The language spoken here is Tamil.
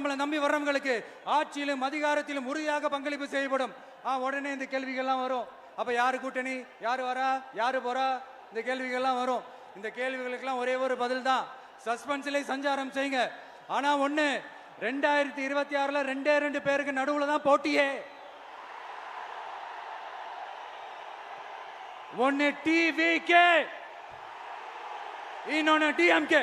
நம்மளை நம்பி வர்றவங்களுக்கு ஆட்சியிலும் அதிகாரத்திலும் உறுதியாக பங்களிப்பு செய்யப்படும். ஆ உடனே இந்த கேள்விகள்லாம் வரும். அப்ப யாரு கூட்டணி? யாரு வரா? யாரு போறா? இந்த கேள்விகள்லாம் வரும். இந்த கேள்விகளுக்கெல்லாம் ஒரே ஒரு பதில் தான். சஸ்பென்ஸ்லேயே சஞ்சாரம் செய்யுங்க. ஆனா ஒண்ணு ரெண்டாயிரத்தி இருபத்தி ஆறுல ரெண்டே ரெண்டு பேருக்கு நடுவுல தான் போட்டியே. ஒன்னு டிவிகே இன்னொன்னு டிஎம்கே